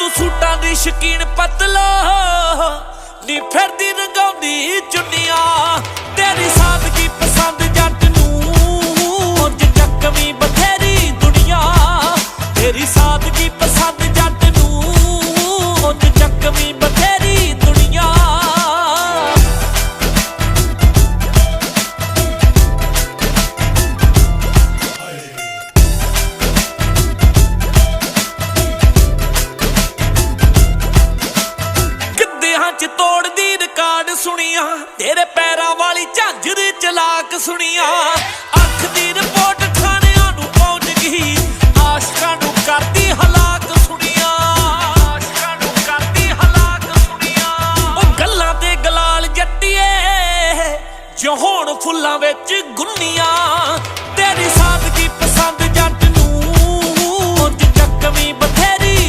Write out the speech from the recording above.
ਤੂੰ ਸੂਟਾਂ ਦੀ ਸ਼ਕੀਨ ਪਤਲਾ, ਨੀ ਫਿਰਦੀ ਰੰਗਾਉਂਦੀ ਚੁੰਨੀਆਂ। ਤੇਰੀ ਸਾਦਗੀ ਪਸੰਦ ਜੱਟ ਨੂੰ, ਉਂਝ ਚੱਕਵੀਂ ਬਥੇਰੀ ਦੁਨੀਆ। ਤੇਰੀ ਸਾਦਗੀ ਪਸੰਦ ਤੱਕ ਸੁਣੀਆਂ। ਅੱਖ ਦੀ ਰਿਪੋਰਟ ਥਾਣਿਆਂ ਨੂੰ ਪਹੁੰਚ ਗਈ। ਆਸ਼ਕਾਂ ਨੂੰ ਕਰਦੀ ਹਲਾਕ ਸੁਣੀਆਂ। ਆਸ਼ਕਾਂ ਨੂੰ ਕਰਦੀ ਹਲਾਕ ਸੁਣੀਆਂ। ਉਹ ਗੱਲਾਂ ਤੇ ਗਲਾਲ ਜੱਟੀਏ, ਜੋ ਹੁਣ ਫੁੱਲਾਂ ਵਿੱਚ ਗੁੰਨੀਆਂ।